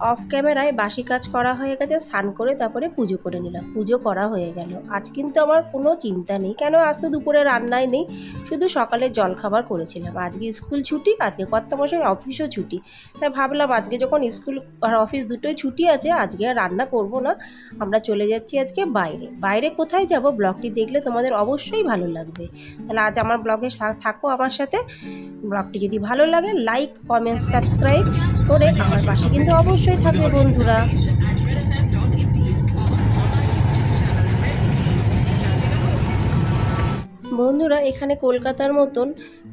Of ক্যামেরায় বাসি কাজ করা হয়ে গেছে, স্নান করে তারপরে পুজো করে নিলাম। পুজো করা হয়ে গেল। আজ কিন্তু আমার কোনো চিন্তা নেই। কেন আজ তো দুপুরে রান্নায় নেই? শুধু সকালে জলখাবার করেছিলাম। আজকে স্কুল ছুটি, আজকে কর্তামশাই অফিসও ছুটি। তাই ভাবলাম আজকে যখন স্কুল আর অফিস দুটোই ছুটি আছে, আজকে আর রান্না করব না। আমরা চলে যাচ্ছি আজকে বাইরে। বাইরে কোথায় যাব? ব্লগটি দেখলে তোমাদের অবশ্যই ভালো লাগবে। তাহলে আজ আমার ব্লগে থাকো আমার সাথে। ব্লগটি যদি ভালো লাগে লাইক কমেন্ট সাবস্ক্রাইব করে আমার পাশে কিন্তু অবশ্যই থাকবে বন্ধুরা। বন্ধুরা এখানে কলকাতার মতন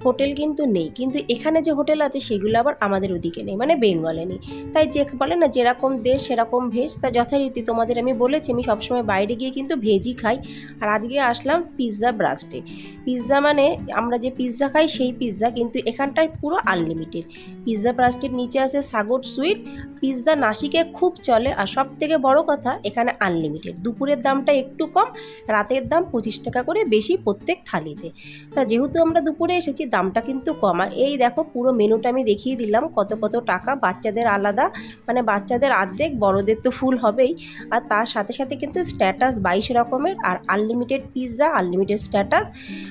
হোটেল কিন্তু নেই। কিন্তু এখানে যে হোটেল আছে, সেগুলো আবার আমাদের ওদিকে নেই মানে বেঙ্গলে নেই। তাই যে বলে না, যেরকম দেশ, সেরকম ভেজ, তা যথারীতি তোমাদের আমি বলেছি, আমি সবসময় বাইরে গিয়ে কিন্তু ভেজই খাই। আর আজকে আসলাম পিৎজা ব্রাস্টে। পিৎজা মানে আমরা যে পিৎজা খাই, সেই পিৎজা কিন্তু এখানটায় পুরো আনলিমিটেড। পিৎজা ব্রাস্টের নিচে আছে সাগর সুইট। পিৎজা নাসিকে খুব চলে, আর সব থেকে বড় কথা, এখানে আনলিমিটেড। দুপুরের দামটা একটু কম, রাতের দাম পঁচিশ টাকা করে বেশি প্রত্যেক থালিতে। তা যেহেতু আমরা দুপুরে এসেছি দামটা কিন্তু কম। আর এই দেখো, পুরো মেনুটা আমি দেখিয়ে দিলাম, কত কত টাকা, বাচ্চাদের আলাদা। মানে বাচ্চাদের অর্ধেক বড়দের তো ফুল হবেই। আর তার সাথে সাথে কিন্তু স্ট্যাটাস বাইশ রকমের, আর আনলিমিটেড পিৎজা আনলিমিটেড স্ট্যাটাস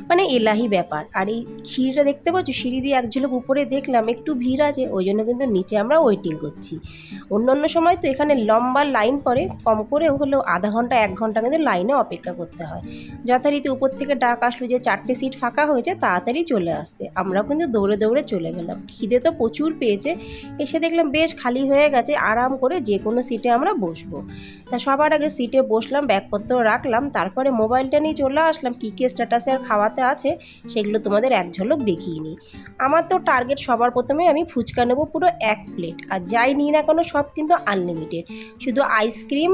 মানে এলাহি ব্যাপার। আর এই সিঁড়িটা দেখতে পাচ্ছ? সিঁড়ি দিয়ে এক ঝলক উপরে দেখলাম, একটু ভিড় আছে, ওই জন্য কিন্তু নিচে আমরা ওয়েটিং করছি। অন্য অন্য সময় তো এখানে লম্বা লাইন পরে কম করে হলেও আধা ঘণ্টা, এক ঘণ্টা কিন্তু লাইনে অপেক্ষা করতে হয়। যথারীতি উপর থেকে ডাক আসলো যে, চারটে সিট ফাঁকা হয়েছে, তাড়াতাড়ি চলে আসতে আমরাও কিন্তু দৌড়ে দৌড়ে চলে গেলাম। খিদে তো প্রচুর পেয়েছে। এসে দেখলাম বেশ খালি হয়ে গেছে। আরাম করে যে কোনো সিটে আমরা বসবো। তা সবার আগে সিটে বসলাম, ব্যাগপত্র রাখলাম, তারপরে মোবাইলটা নিয়ে চলে আসলাম। কী কী স্ট্যাটাসে আর খাওয়াতে আছে সেগুলো তোমাদের এক ঝলক দেখিয়ে নিই। আমার তো টার্গেট সবার প্রথমে আমি ফুচকা নেব পুরো এক প্লেট আর যাই নিই না কোনো সব কিন্তু আনলিমিটেড শুধু আইসক্রিম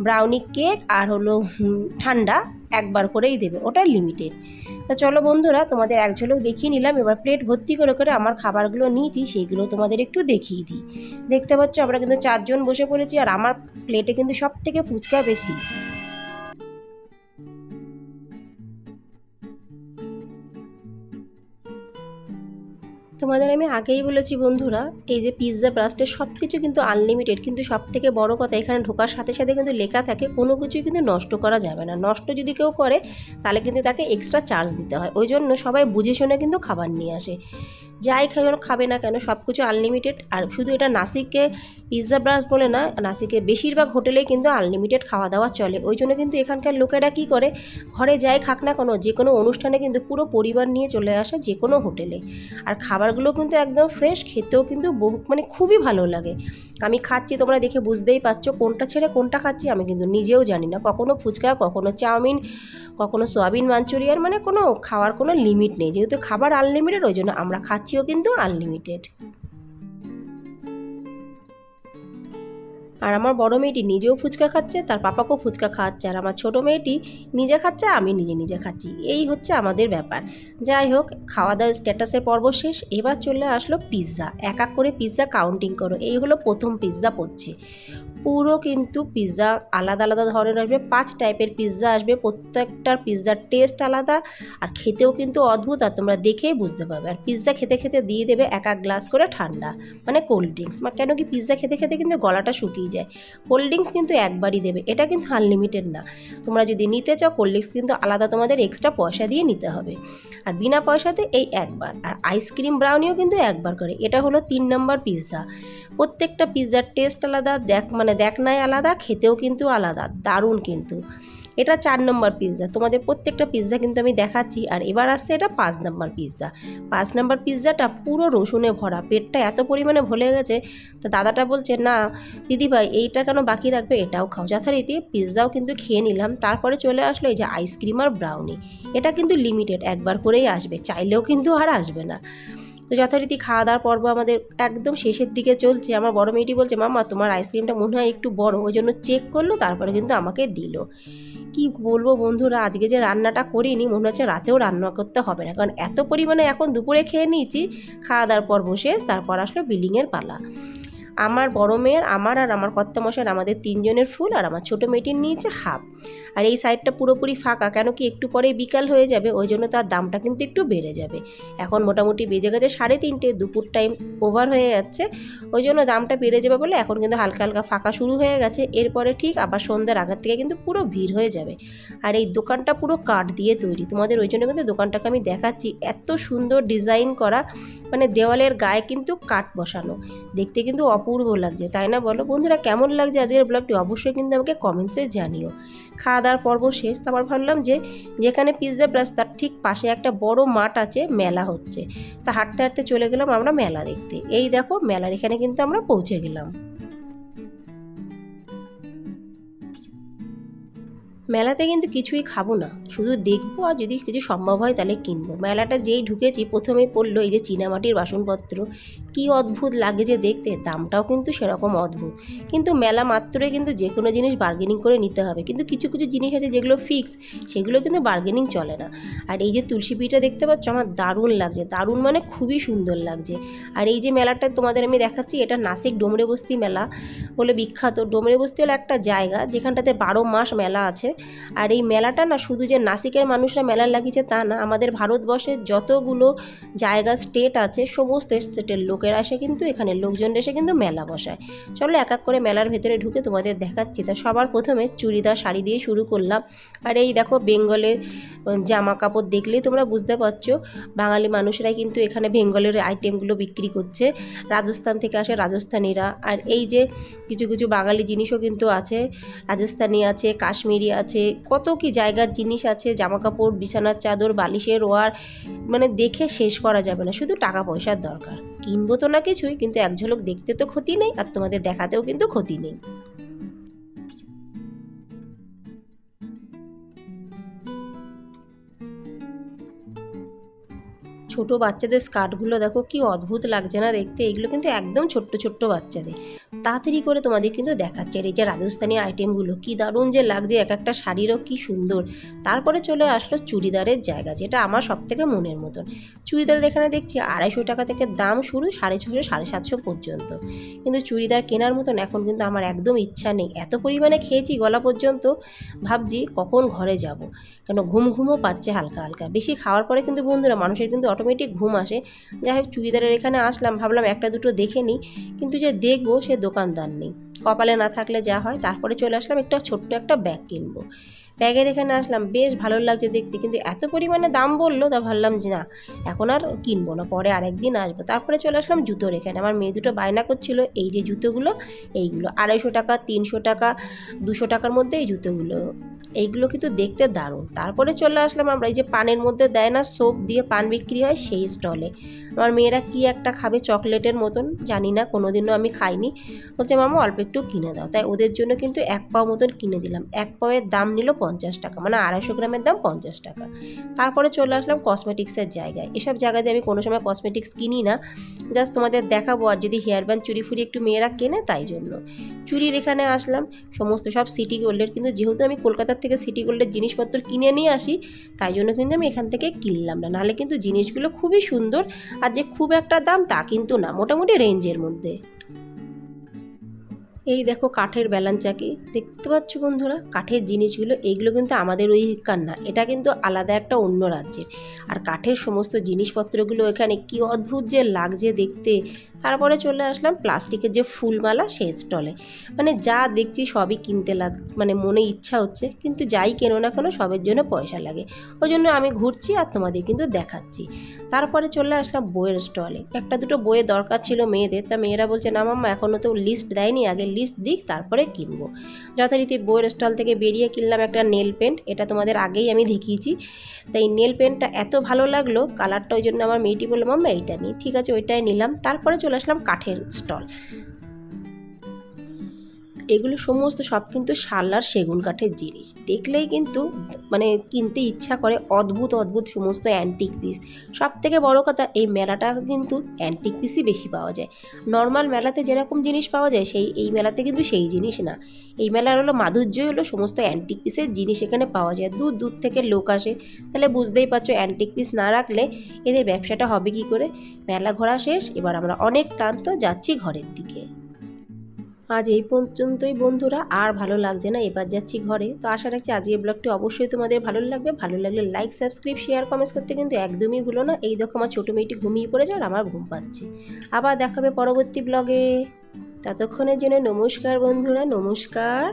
ব্রাউনি কেক আর হলো ঠান্ডা। একবার করেই দেবে ওটা লিমিটেড তা চলো বন্ধুরা, তোমাদের এক ঝলক দেখিয়ে নিলাম, এবার প্লেট ভর্তি করে করে আমার খাবারগুলো নিয়েছি, সেইগুলো তোমাদের একটু দেখিয়ে দিই। দেখতে পাচ্ছ, আমরা কিন্তু চারজন বসে পড়েছি, আর আমার প্লেটে কিন্তু সব থেকে ফুচকা বেশি। তোমাদের আমি আগেই বলেছি বন্ধুরা, এই যে পিৎজা ব্রাস্টের সব কিছু কিন্তু আনলিমিটেড কিন্তু সব থেকে বড়ো কথা এখানে ঢোকার সাথে সাথে কিন্তু লেখা থাকে, কোনো কিছুই কিন্তু নষ্ট করা যাবে না। নষ্ট যদি কেউ করে, তাহলে কিন্তু তাকে এক্সট্রা চার্জ দিতে হয়। ওই জন্য সবাই বুঝে শুনে কিন্তু খাবার নিয়ে আসে। যাই খাই খাবে না কেন সব কিছু আনলিমিটেড আর শুধু এটা নাসিককে পিৎজা ব্রাস বলে না নাসিকে বেশিরভাগ হোটেলেই কিন্তু আনলিমিটেড খাওয়া দাওয়া চলে। ওই জন্য কিন্তু এখানকার লোকেরা কী করে, ঘরে যাই খাক না কোনো, যে কোনো অনুষ্ঠানে কিন্তু পুরো পরিবার নিয়ে চলে আসে যে কোনো হোটেলে আর খাবারগুলো কিন্তু একদম ফ্রেশ খেতেও কিন্তু বহু মানে খুবই ভালো লাগে। আমি খাচ্ছি, তোমরা দেখে বুঝতেই পারছ কোনটা ছেড়ে কোনটা খাচ্ছি, আমি কিন্তু নিজেও জানি না। কখনো ফুচকা, কখনো চাউমিন, কখনো সোয়াবিন, মাঞ্চুরিয়ান মানে কোনো খাওয়ার কোনো লিমিট নেই। যেহেতু খাবার আনলিমিটেড ওই জন্য আমরা খাচ্ছিও কিন্তু আনলিমিটেড আর আমার বড় মেয়েটি নিজেও ফুচকা খাচ্ছে, তার পাপাকেও ফুচকা খাওয়াচ্ছে, আর আমার ছোটো মেয়েটি নিজে খাচ্ছে, আমি নিজে নিজে খাচ্ছি। এই হচ্ছে আমাদের ব্যাপার। যাই হোক খাওয়া দাওয়া স্ট্যাটাসের পর্ব শেষ। এবার চলে আসলো পিৎজা এক এক করে পিৎজা কাউন্টিং করো। এই হলো প্রথম পিৎজা পড়ছে। পুরো কিন্তু পিৎজা আলাদা আলাদা ধরনের আসবে। পাঁচ টাইপের পিৎজা আসবে। প্রত্যেকটার পিৎজার টেস্ট আলাদা আর খেতেও কিন্তু অদ্ভুত আর তোমরা দেখেই বুঝতে পারবে। আর পিৎজা খেতে খেতে দিয়ে দেবে এক এক গ্লাস করে ঠান্ডা মানে কোল্ড ড্রিঙ্কস মানে কেন কি পিৎজা খেতে খেতে কিন্তু গলাটা শুকিয়ে যায়। কোল্ড ড্রিঙ্কস কিন্তু একবারই দেবে। এটা কিন্তু আনলিমিটেড না। তোমরা যদি নিতে চাও কোল্ড ড্রিঙ্কস কিন্তু আলাদা তোমাদের এক্সট্রা পয়সা দিয়ে নিতে হবে। আর বিনা পয়সাতে এই একবার। আর আইসক্রিম ব্রাউনিও কিন্তু একবার করে। এটা হলো তিন নম্বর পিৎজা। প্রত্যেকটা পিৎজার টেস্ট আলাদা, দেখ মানে দেখ নাই আলাদা, খেতেও কিন্তু আলাদা, দারুণ কিন্তু। এটা চার নম্বর পিৎজা, তোমাদের প্রত্যেকটা পিৎজা কিন্তু আমি দেখাচ্ছি, আর এবার আসছে এটা পাঁচ নম্বর পিৎজা। পাঁচ নম্বর পিৎজাটা পুরো রসুনে ভরা, পেটটা এত পরিমাণে ভলে গেছে, তো দাদাটা বলছে, না দিদিভাই এইটা কেন বাকি রাখবে? এটাও খাও। যথারীতি পিৎজাও কিন্তু খেয়ে নিলাম, তারপরে চলে আসলো এই যে আইসক্রিম আর ব্রাউনি। এটা কিন্তু লিমিটেড একবার করেই আসবে, চাইলেও কিন্তু আর আসবে না। তো যথারীতি খাওয়া দাওয়ার পর্ব আমাদের একদম শেষের দিকে চলছে। আমার বড় মেয়েটি বলছে মামা তোমার আইসক্রিমটা মনে হয় একটু বড়। ওই জন্য চেক করল, তারপরে কিন্তু আমাকে দিল। কি বলব বন্ধুরা, আজকে যে রান্নাটা করিনি, মনে হচ্ছে রাতেও রান্না করতে হবে না। কারণ এত পরিমাণে এখন দুপুরে খেয়ে নিয়েছি খাওয়া দাওয়ার পর্ব শেষ, তারপর আসলো বিলিংয়ের পালা। আমার বড় মেয়ের, আমার আর আমার কর্তামশার আমাদের তিনজনের ফুল আর আমার ছোটো মেয়েটির নিয়েছে হাফ। আর এই সাইডটা পুরোপুরি ফাঁকা, কেন কি একটু পরে বিকাল হয়ে যাবে, ওই জন্য তার দামটা কিন্তু একটু বেড়ে যাবে। এখন মোটামুটি বেজে গেছে সাড়ে তিনটে, দুপুর টাইম ওভার হয়ে যাচ্ছে, ওই জন্য দামটা বেড়ে যাবে বলে এখন কিন্তু হালকা হালকা ফাঁকা শুরু হয়ে গেছে। এরপরে ঠিক আবার সন্ধ্যার আগের থেকে কিন্তু পুরো ভিড় হয়ে যাবে। আর এই দোকানটা পুরো কাঠ দিয়ে তৈরি, তোমাদের ওই জন্য কিন্তু দোকানটাকে আমি দেখাচ্ছি। এত সুন্দর ডিজাইন করা মানে দেওয়ালের গায়ে কিন্তু কাঠ বসানো, দেখতে কিন্তু অপূর্ব লাগছে, তাই না বলো? বন্ধুরা কেমন লাগছে আজকের ব্লগটি অবশ্যই কিন্তু আমাকে কমেন্টসে জানিও। খাওয়া দাওয়ার পর্ব শেষ তারপর ভাবলাম যে যেখানে পিৎজা প্লাস তার ঠিক পাশে একটা বড় মাঠ আছে, মেলা হচ্ছে। তা হাঁটতে হাঁটতে চলে গেলাম আমরা মেলা দেখতে। এই দেখো মেলার এখানে কিন্তু আমরা পৌঁছে গেলাম। মেলাতে কিন্তু কিছুই খাব না। শুধু দেখব আর যদি কিছু সম্ভব হয় তাহলে কিনবো। মেলাটা যেই ঢুকেছি প্রথমেই পড়ল এই যে চীনামাটির বাসনপত্র। কি অদ্ভুত লাগে যে দেখতে, দামটাও কিন্তু সেরকম অদ্ভুত। কিন্তু মেলা মাত্রই কিন্তু যে কোনো জিনিস বার্গেনিং করে নিতে হবে। কিন্তু কিছু কিছু জিনিস আছে যেগুলো ফিক্স সেগুলো কিন্তু বার্গেনিং চলে না। আর এই যে তুলসী পিঠা দেখতে পাচ্ছ, আমার দারুণ লাগছে। দারুণ মানে খুবই সুন্দর লাগছে। আর এই যে মেলাটা তোমাদের আমি দেখাচ্ছি, এটা নাসিক ডোমরে বস্তি মেলা বলে বিখ্যাত। ডোমরে বস্তি হলো একটা জায়গা, যেখানটাতে বারো মাস মেলা আছে। আর এই মেলাটা না, শুধু যে নাসিকের মানুষরা মেলা লাগিয়েছে তা না, আমাদের ভারতবর্ষের যতগুলো জায়গা স্টেট আছে, সমস্ত স্টেটের লোকেরা এসে কিন্তু এখানে লোকজন এসে কিন্তু মেলা বসায়। চলো এক এক করে মেলার ভেতরে ঢুকে তোমাদের দেখাচ্ছি। তা সবার প্রথমে চুড়িদার শাড়ি দিয়ে শুরু করলাম। আর এই দেখো বেঙ্গলের জামা কাপড় দেখলেই তোমরা বুঝতে পারছ, বাঙালি মানুষরাই কিন্তু এখানে বেঙ্গলের আইটেমগুলো বিক্রি করছে। রাজস্থান থেকে আসে রাজস্থানীরা। আর এই যে কিছু কিছু বাঙালি জিনিসও কিন্তু আছে। রাজস্থানি আছে, কাশ্মীরি আছে কত কি জায়গার জিনিস আছে জামা কাপড় বিছানার চাদর, বালিশের ওয়ার মানে দেখে শেষ করা যাবে না, শুধু টাকা পয়সার দরকার। কিনবো তো না কিছুই, কিন্তু এক ঝলক দেখতে তো ক্ষতি নেই, আর তোমাদের দেখাতেও কিন্তু ক্ষতি নেই। ছোট বাচ্চাদের স্কার্টগুলো দেখো, কি অদ্ভুত লাগছে না দেখতে, এগুলো কিন্তু একদম ছোট্ট ছোট্ট বাচ্চাদের। তাড়াতাড়ি করে তোমাদের কিন্তু দেখাচ্ছে। এই যে রাজস্থানি আইটেমগুলো কি দারুণ যে লাগছে, এক একটা শাড়িরও কি সুন্দর। তারপরে চলে আসলো চুড়িদারের জায়গা, যেটা আমার সব থেকে মনের মতন। চুড়িদারের এখানে দেখছি আড়াইশো টাকা থেকে দাম শুরু সাড়ে ছশো সাড়ে সাতশো পর্যন্ত। কিন্তু চুড়িদার কেনার মতন এখন কিন্তু আমার একদম ইচ্ছা নেই। এত পরিমাণে খেয়েছি গলা পর্যন্ত, ভাবছি কখন ঘরে যাব। কেন ঘুম ঘুমও পাচ্ছে হালকা হালকা। বেশি খাওয়ার পরে কিন্তু বন্ধুরা, মানুষের কিন্তু অটোমেটিক ঘুম আসে। যাই হোক, চুড়িদারের এখানে আসলাম, ভাবলাম একটা দুটো দেখে নিই। কিন্তু যে দেখব, সে দোকানদার নেই। কপালে না থাকলে যা হয়, তারপরে চলে আসলাম একটা ছোট্ট একটা ব্যাগ কিনবো। ব্যাগের এখানে আসলাম, বেশ ভালো লাগছে দেখতে, কিন্তু এত পরিমাণে দাম বলল, তা ভাবলাম যে না, এখন আর কিনবো না, পরে আরেকদিন আসব। তারপরে চলে আসলাম জুতো রেখে আমার মেয়ে দুটো বায়না করছিল, এই যে জুতোগুলো, এইগুলো। আড়াইশো টাকা, তিনশো টাকা, দুশো টাকার মধ্যে এই জুতোগুলো এইগুলো কিন্তু দেখতে দারুণ। তারপরে চলে আসলাম আমরা, এই যে পানের মধ্যে দেয় না, সোপ দিয়ে পান বিক্রি হয় সেই স্টলে। আমার মেয়েরা কি একটা খাবে চকলেটের মতন, জানি না, কোনোদিনও আমি খাইনি। বলছে, মামা, অল্প একটু কিনে দাও। তাই ওদের জন্য কিন্তু এক পাও মতন কিনে দিলাম। এক পাওয়ের দাম নিল পঞ্চাশ টাকা মানে আড়াইশো গ্রামের দাম পঞ্চাশ টাকা। তারপরে চলে আসলাম কসমেটিক্সের জায়গায়। এসব জায়গাতে আমি কোনো সময় কসমেটিক্স কিনি না। জাস্ট তোমাদের দেখাবো, আর যদি হেয়ার ব্যান্ড চুরি ফুরি একটু মেয়েরা কেনে, তাই জন্য। চুরির এখানে আসলাম, সমস্ত সব সিটি গোল্ডের, কিন্তু যেহেতু আমি কলকাতার থেকে সিটি গোল্ডের জিনিসপত্র কিনে নিয়ে আসি, তাই জন্য কিন্তু আমি এখান থেকে কিনলাম না। নাহলে কিন্তু জিনিসগুলো খুবই সুন্দর আর যে খুব একটা দাম তা কিন্তু না, মোটামুটি রেঞ্জের মধ্যে। এই দেখো কাঠের ব্যালান চাকি দেখতে পাচ্ছ বন্ধুরা, কাঠের জিনিসগুলো, এইগুলো কিন্তু আমাদের ওইকার না, এটা কিন্তু আলাদা একটা অন্য রাজ্যের। আর কাঠের সমস্ত জিনিসপত্রগুলো এখানে কি অদ্ভুত যে লাগছে দেখতে। তারপরে চলে আসলাম প্লাস্টিকের যে ফুলমালা সেই স্টলে। মানে যা দেখছি সবই কিনতে লাগ মানে মনে ইচ্ছা হচ্ছে, কিন্তু যাই কেনো না কেন সবের জন্য পয়সা লাগে। ওই জন্য আমি ঘুরছি আর তোমাদের কিন্তু দেখাচ্ছি। তারপরে চলে আসলাম বইয়ের স্টলে। একটা দুটো বইয়ের দরকার ছিল মেয়েদের, তা মেয়েরা বলছে, না মাম্মা এখনও তো লিস্ট দেয়নি, আগে লিস্ট দিক, তারপরে কিনবো। যথারীতি বইয়ের স্টল থেকে বেরিয়ে কিনলাম একটা নেল পেন্ট এটা তোমাদের আগেই আমি দেখিয়েছি। তাই নেল পেন্টটা এত ভালো লাগল কালারটা ওই জন্য আমার মেয়েটি বললাম মাম্মা, এইটা নিই ঠিক আছে, ওইটাই নিলাম। তারপরে চলে আসলাম কাঠের স্টল এগুলো সমস্ত সব কিন্তু শাল আর সেগুন কাঠের জিনিস। দেখলেই কিন্তু মানে কিনতে ইচ্ছা করে অদ্ভুত অদ্ভুত সমস্ত অ্যান্টিক পিস সব থেকে বড় কথা, এই মেলাটা কিন্তু অ্যান্টিক পিসই বেশি পাওয়া যায়। নর্মাল মেলাতে যেরকম জিনিস পাওয়া যায়, সেই, এই মেলাতে কিন্তু সেই জিনিস না। এই মেলার হলো মাধুর্যই হলো সমস্ত অ্যান্টিক পিসের জিনিস এখানে পাওয়া যায়। দূর দূর থেকে লোক আসে। তাহলে বুঝতেই পারছ অ্যান্টিক পিস না রাখলে এদের ব্যবসাটা হবে কি করে? মেলা ঘোরা শেষ, এবার আমরা অনেক ক্লান্ত যাচ্ছি ঘরের দিকে। আজ এই পর্যন্তই বন্ধুরা, আর ভালো লাগছে না, এবার যাচ্ছি ঘরে। তো আশা রাখছি আজকের ব্লগটি অবশ্যই তোমাদের ভালো লাগবে। ভালো লাগলে লাইক সাবস্ক্রাইব শেয়ার কমেন্টস করতে কিন্তু একদমই ভুলো না। এই দেখো আমার ছোটো মেয়েটি ঘুমিয়ে পড়েছে আর আমার ঘুম পাচ্ছে। আবার দেখাবে পরবর্তী ব্লগে ততক্ষণের জন্য নমস্কার বন্ধুরা, নমস্কার।